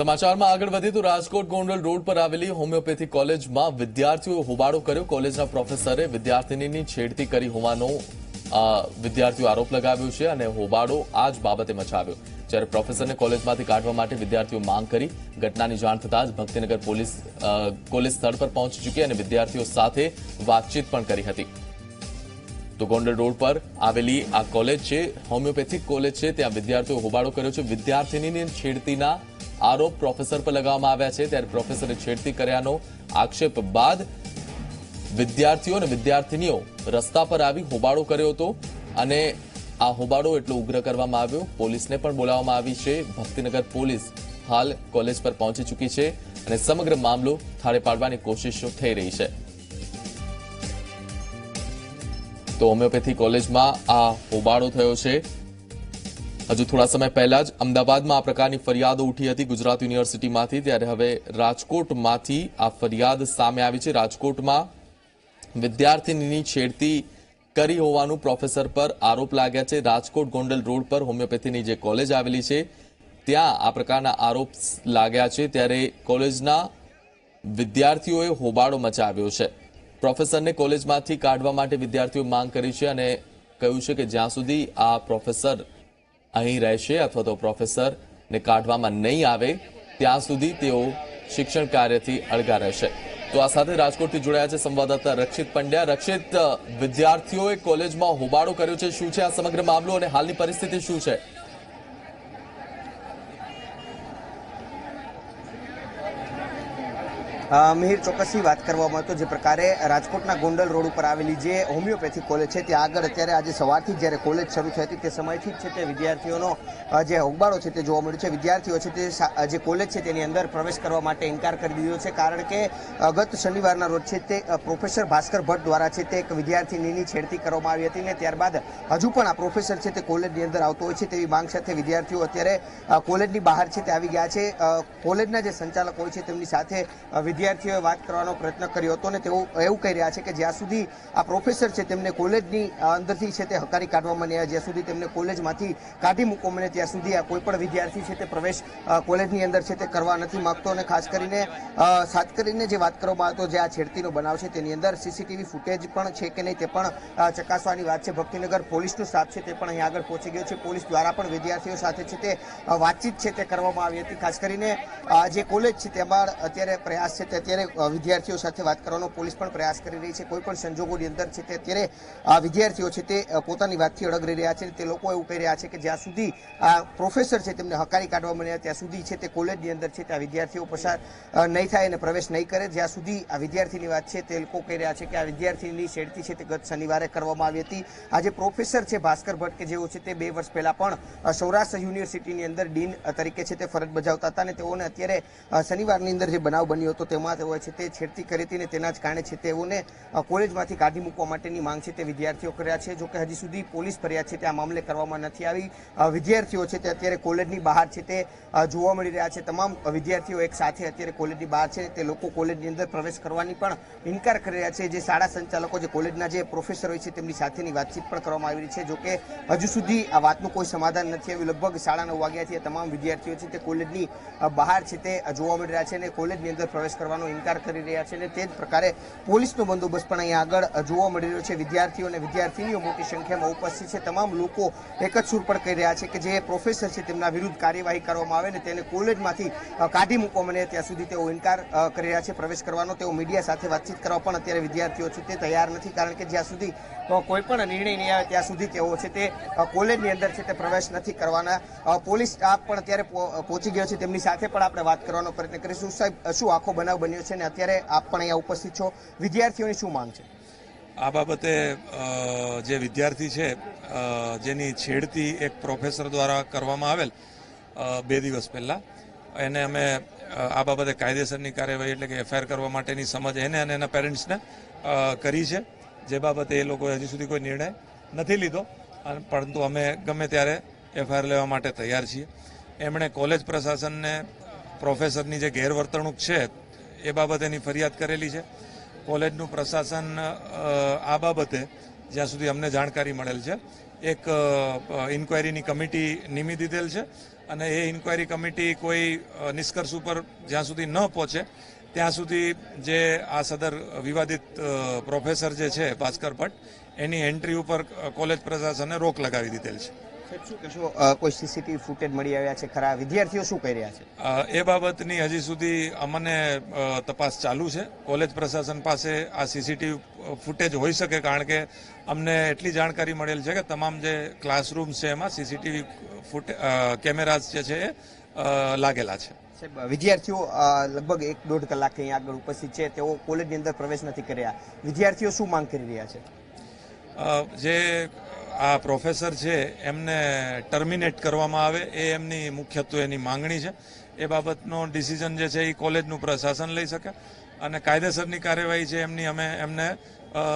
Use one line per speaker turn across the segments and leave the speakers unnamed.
સમાચારમાં આગળ વધીએ તો રાજકોટ ગોંડલ રોડ પર આવેલી હોમિયોપેથી કોલેજમાં વિદ્યાર્થીઓએ હોબાળો કર્યો. કોલેજના પ્રોફેસરે વિદ્યાર્થીનીની છેડતી કરી હોવાનો વિદ્યાર્થીઓ આરોપ લગાવ્યો છે અને હોબાળો આ જ બાબતે મચાવ્યો. જ્યારે પ્રોફેસરને કોલેજમાંથી કાઢવા માટે વિદ્યાર્થીઓ માંગ કરી, ઘટનાની જાણ થતાં જ ભક્તિનગર પોલીસ કોલેજ સ્થળ પર પહોંચી ચૂકી અને વિદ્યાર્થીઓ સાથે વાતચીત પણ કરી હતી. તો ગોંડલ રોડ પર આવેલી આ કોલેજ છે, હોમિયોપેથિક કોલેજ છે, ત્યાં વિદ્યાર્થીઓ હોબાળો કર્યો છે. વિદ્યાર્થીની છેડતીના આરોપ પ્રોફેસર પર લગાવવામાં આવ્યા છે. ત્યારે પ્રોફેસરે છેડતી કર્યાનો આક્ષેપ બાદ વિદ્યાર્થીઓ અને વિદ્યાર્થીનીઓ રસ્તા પર આવી હોબાળો કર્યો હતો અને આ હોબાળો એટલો ઉગ્ર કરવામાં આવ્યો. પોલીસને પણ બોલાવવામાં આવી છે. ભક્તિનગર પોલીસ હાલ કોલેજ પર પહોંચી ચૂકી છે અને સમગ્ર મામલો થાળે પાડવાની કોશિશો થઈ રહી છે. તો હોમિયોપેથી કોલેજમાં આ હોબાળો થયો છે. હજુ થોડા સમય પહેલા જ અમદાવાદમાં આ પ્રકારની ફરિયાદો ઉઠી હતી ગુજરાત યુનિવર્સિટીમાંથી. ત્યારે હવે રાજકોટમાંથી આ ફરિયાદ સામે આવી છે. રાજકોટમાં વિદ્યાર્થીનીની છેડતી કરી હોવાનું પ્રોફેસર પર આરોપ લાગ્યા છે. રાજકોટ ગોંડલ રોડ પર હોમિયોપેથીની જે કોલેજ આવેલી છે, ત્યાં આ પ્રકારના આરોપ લાગ્યા છે. ત્યારે કોલેજના વિદ્યાર્થીઓએ હોબાળો મચાવ્યો છે. પ્રોફેસરને કોલેજમાંથી કાઢવા માટે વિદ્યાર્થીઓ માંગ કરી છે અને કહ્યું છે કે જ્યાં સુધી આ પ્રોફેસર અહીં રહેશે અથવા તો પ્રોફેસરને કાઢવામાં નહીં આવે, ત્યાં સુધી તેઓ શિક્ષણ કાર્યથી અળગા રહેશે. તો આ સાથે રાજકોટથી જોડાયા છે સંવાદદાતા રક્ષિત પંડ્યા. રક્ષિત વિદ્યાર્થીઓએ કોલેજમાં હોબાળો કર્યો છે. શું છે આ સમગ્ર મામલો અને હાલની પરિસ્થિતિ શું છે?
મિહિર ચોક્કસથી વાત કરવામાં તો જે પ્રકારે રાજકોટના ગોંડલ રોડ ઉપર આવેલી જે હોમિયોપેથી કોલેજ છે ત્યાં આગળ અત્યારે આજે સવારથી જ્યારે કોલેજ શરૂ થઈ હતી તે સમયથી જ છે તે વિદ્યાર્થીઓનો જે હોબાળો છે તે જોવા મળ્યો છે. વિદ્યાર્થીઓ છે તે જે કોલેજ છે તેની અંદર પ્રવેશ કરવા માટે ઇનકાર કરી દીધો છે. કારણ કે ગત શનિવારના રોજ છે તે પ્રોફેસર ભાસ્કર ભટ્ટ દ્વારા છે તે એક વિદ્યાર્થીનીની છેડતી કરવામાં આવી હતી ને ત્યારબાદ હજુ પણ આ પ્રોફેસર છે તે કોલેજની અંદર આવતો હોય છે તેવી માંગ સાથે વિદ્યાર્થીઓ અત્યારે કોલેજની બહાર છે તે આવી ગયા છે. કોલેજના જે સંચાલક હોય છે તેમની સાથે અ, વિદ્યાર્થીઓએ વાત કરવાનો પ્રયત્ન કર્યો હતો ને તેઓ એવું કહી રહ્યા છે કે જ્યાં સુધી આ પ્રોફેસર છે તેમને કોલેજની અંદરથી છે તે હકારી કાઢવામાં નહીં જ્યાં સુધી તેમને કોલેજમાંથી કાઢી મૂકવામાં નહીં ત્યાં સુધી આ કોઈ પણ વિદ્યાર્થી છે તે પ્રવેશ કોલેજની અંદર છે તે કરવા નથી માંગતો અને ખાસ કરીને ખાસ કરીને જે વાત કરવામાં આવતો જે આ છેડતીનો બનાવ છે તેની અંદર સીસીટીવી ફૂટેજ પણ છે કે નહીં તે પણ ચકાસવાની વાત છે. ભક્તિનગર પોલીસનો સ્ટાફ છે તે પણ અહીં આગળ પહોંચી ગયો છે. પોલીસ દ્વારા પણ વિદ્યાર્થીઓ સાથે છે તે વાતચીત છે તે કરવામાં આવી હતી. ખાસ કરીને જે કોલેજ છે તેમાં અત્યારે પ્રયાસ તે અત્યારે વિદ્યાર્થીઓ સાથે વાત કરવાનો પોલીસ પણ પ્રયાસ કરી રહી છે. કોઈ પણ સંજોગોની અંદર છે તે અત્યારે વિદ્યાર્થીઓ છે તે પોતાની વાતથી અડગરી રહ્યા છે તે લોકો એવું કહી રહ્યા છે કે જ્યાં સુધી આ પ્રોફેસર છે તેમને હકારી કાઢવા મળ્યા, ત્યાં સુધી છે તે કોલેજની અંદર છે તે આ વિદ્યાર્થીઓ પસાર નહીં થાય અને પ્રવેશ નહીં કરે. જ્યાં સુધી આ વિદ્યાર્થીની વાત છે તે લોકો કહી રહ્યા છે કે આ વિદ્યાર્થીની છેડતી છે તે ગત શનિવારે કરવામાં આવી હતી. આજે પ્રોફેસર છે ભાસ્કર ભટ્ટ કે જેઓ છે તે બે વર્ષ પહેલાં પણ સૌરાષ્ટ્ર યુનિવર્સિટીની અંદર ડીન તરીકે છે તે ફરજ બજાવતા હતા અને તેઓને અત્યારે શનિવારની અંદર જે બનાવ બન્યો હતો તેમાં હોય છે તે છેડતી કરી હતી અને તેના જ કારણે છે તેઓને કોલેજમાંથી કાઢી મૂકવા માટેની માંગ છે તે વિદ્યાર્થીઓ કર્યા છે. જોકે હજી સુધી પોલીસ ફરિયાદ છે તે આ મામલે કરવામાં નથી આવી. વિદ્યાર્થીઓ છે તે અત્યારે કોલેજની બહાર છે તે જોવા મળી રહ્યા છે. તમામ વિદ્યાર્થીઓ એક સાથે અત્યારે કોલેજની બહાર છે. તે લોકો કોલેજની અંદર પ્રવેશ કરવાની પણ ઇનકાર કરી રહ્યા છે. જે શાળા સંચાલકો, જે કોલેજના જે પ્રોફેસર હોય છે તેમની સાથેની વાતચીત પણ કરવામાં આવી રહી છે. જોકે હજુ સુધી આ વાતનું કોઈ સમાધાન નથી આવ્યું. લગભગ સાડા નવ વાગ્યાથી તમામ વિદ્યાર્થીઓ છે તે કોલેજની બહાર છે તે જોવા મળી રહ્યા છે અને કોલેજની અંદર પ્રવેશ કરવાનો ઇનકાર કરી રહ્યા છે અને તે જ પ્રકારે પોલીસનો બંદોબસ્ત પણ અહીંયા આગળ જોવા મળી રહ્યો છે. વિદ્યાર્થીઓ અને વિદ્યાર્થીનીઓ મોટી સંખ્યામાં ઉપસ્થિત છે. તમામ લોકો એક જ સુર પર કહી રહ્યા છે કે જે પ્રોફેસર છે તેમના વિરુદ્ધ કાર્યવાહી કરવામાં આવે ને તેને કોલેજમાંથી કાઢી મૂકવામાં મળે ત્યાં સુધી તેઓ ઇનકાર કરી રહ્યા છે. પ્રવેશ કરવાનો તેઓ મીડિયા સાથે વાતચીત કરવા પણ અત્યારે વિદ્યાર્થીઓ છે તે તૈયાર નથી કારણ કે જ્યાં સુધી કોઈ પણ નિર્ણય નહીં આવે ત્યાં સુધી તેઓ છે તે કોલેજની અંદર છે તે પ્રવેશ નથી કરવાના. પોલીસ સ્ટાફ પણ અત્યારે પહોંચી ગયો છે. તેમની સાથે પણ આપણે વાત કરવાનો પ્રયત્ન કરીશું. સાહેબ, શું આખો બનાવ બન્યો છે ને અત્યારે આપ પણ અહીંયા ઉપસ્થિત છો. વિદ્યાર્થીઓની શું માંગ છે?
આ બાબતે જે વિદ્યાર્થી છે જેની છેડતી એક પ્રોફેસર દ્વારા કરવામાં આવેલ બે દિવસ પહેલાં, એને અમે આ બાબતે કાયદેસરની કાર્યવાહી એટલે કે એફઆઈઆર કરવા માટેની સમજ એને અને એના પેરેન્ટ્સને કરી છે. જે બાબતે એ લોકોએ હજી સુધી કોઈ નિર્ણય નથી લીધો પરંતુ અમે ગમે ત્યારે એફઆઈઆર લેવા માટે તૈયાર છીએ. એમણે કોલેજ પ્રશાસનને પ્રોફેસરની જે ગેરવર્તણૂક છે એ બાબતેની ફરિયાદ કરેલી છે. કોલેજનું પ્રશાસન આ બાબતે જ્યાં સુધી અમને જાણકારી મળેલ છે, એક ઇન્કવાયરીની કમિટી નિમી દીધેલ છે અને એ ઇન્કવાયરી કમિટી કોઈ નિષ્કર્ષ ઉપર જ્યાં સુધી ન પહોંચે, ત્યાં સુધી જે આ સદર વિવાદિત પ્રોફેસર જે છે, ભાસ્કર ભટ્ટ, એની એન્ટ્રી ઉપર કોલેજ પ્રશાસને રોક લગાવી દીધેલ છે.
સાહેબ શું કહેશો? કોઈ સીસીટીવી ફૂટેજ મળી આવ્યા છે? ખરા વિદ્યાર્થીઓ શું રહ્યા છે?
એ બાબતની હજી સુધી અમને તપાસ ચાલુ છે. કોલેજ પ્રશાસન પાસે આ સીસીટીવી ફૂટેજ હોઈ શકે કારણ કે અમને એટલી જાણકારી મળેલ છે કે તમામ જે ક્લાસરૂમ છે એમાં સીસીટીવી ફૂટે કેમેરાઝ જે છે એ લાગેલા છે.
સાહેબ વિદ્યાર્થીઓ લગભગ એક દોઢ કલાક અહીં આગળ ઉપસ્થિત છે. તેઓ કોલેજની અંદર પ્રવેશ નથી કર્યા. વિદ્યાર્થીઓ શું માંગ કરી રહ્યા છે?
જે આ પ્રોફેસર છે, એમને ટર્મિનેટ કરવામાં આવે, એ એમની મુખ્યત્વે એની માંગણી છે. એ બાબતનો ડિસિઝન જે છે, એ કોલેજનું પ્રશાસન લઈ શકે અને કાયદેસરની કાર્યવાહી છે, એમની અમે, એમને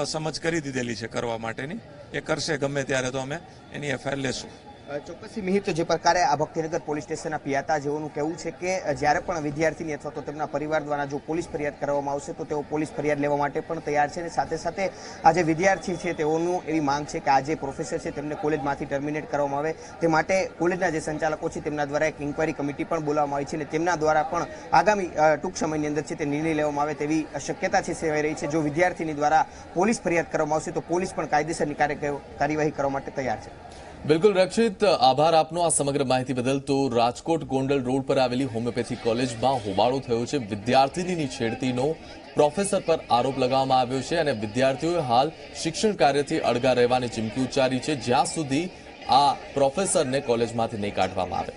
સમજ કરી દીધેલી છે કરવા માટેની. એ કરશે, ગમે ત્યારે તો અમે એની એફઆઈઆર લેશું.
ચોક્કસથી મિહિત જે પ્રકારે આ ભક્તિનગર પોલીસ સ્ટેશનના પિયાતા જેઓનું કહેવું છે કે જ્યારે પણ વિદ્યાર્થીની અથવા તો તેમના પરિવાર દ્વારા જો પોલીસ ફરિયાદ કરવામાં આવશે, તો તેઓ પોલીસ ફરિયાદ લેવા માટે પણ તૈયાર છે અને સાથે સાથે આ જે વિદ્યાર્થી છે તેઓનું એવી માંગ છે કે આ જે પ્રોફેસર છે તેમને કોલેજમાંથી ટર્મિનેટ કરવામાં આવે. તે માટે કોલેજના જે સંચાલકો છે તેમના દ્વારા એક ઇન્કવાયરી કમિટી પણ બોલાવવામાં આવી છે અને તેમના દ્વારા પણ આગામી ટૂંક સમયની અંદર છે તે નિર્ણય લેવામાં આવે તેવી શક્યતા છે સેવાઈ રહી છે. જો વિદ્યાર્થીની દ્વારા પોલીસ ફરિયાદ કરવામાં આવશે, તો પોલીસ પણ કાયદેસરની કાર્ય કાર્યવાહી કરવા માટે તૈયાર છે.
બિલકુલ રક્ષિત, આભાર આપનો આ સમગ્ર માહિતી બદલ. તો રાજકોટ ગોંડલ રોડ પર આવેલી હોમિયોપેથી કોલેજમાં હોબાળો થયો છે. વિદ્યાર્થીનીની છેડતીનો પ્રોફેસર પર આરોપ લગાવવામાં આવ્યો છે અને વિદ્યાર્થીઓએ હાલ શિક્ષણ કાર્યથી અળગા રહેવાની ચીમકી ઉચ્ચારી છે. જ્યાં સુધી આ પ્રોફેસરને કોલેજમાંથી નહીં કાઢવામાં આવે.